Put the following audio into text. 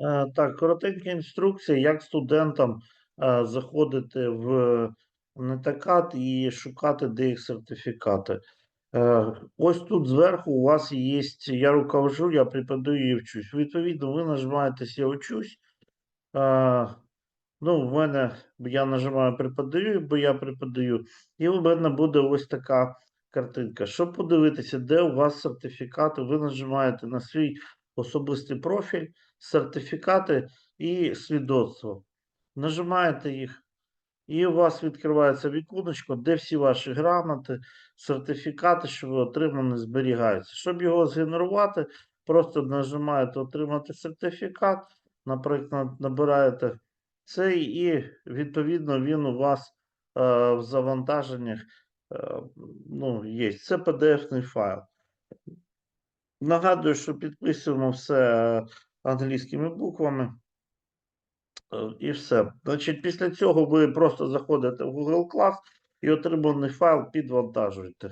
Е, Так, коротенька інструкція, як студентам е, заходити в Нетакат і шукати де їх сертифікати. Е, Ось тут зверху у вас є, я руковожу, я преподаю і вчусь. Відповідно, ви нажимаєтесь Я учусь. Е, Ну, в мене я нажимаю преподаю, бо я преподаю, і у мене буде ось така картинка. Щоб подивитися, де у вас сертифікати, ви нажимаєте на свій особистий профіль, сертифікати і свідоцтво. Нажимаєте їх, і у вас відкривається віконечко, де всі ваші грамоти, сертифікати, що ви отримали, зберігаються. Щоб його згенерувати, просто нажимаєте Отримати сертифікат, наприклад, набираєте цей, і відповідно він у вас е, в завантаженнях е, ну, є. Це PDF-ний файл. Нагадую, що підписуємо все е, англійськими буквами. Е, І все. Значить, після цього ви просто заходите в Google Class і отриманий файл підвантажуєте.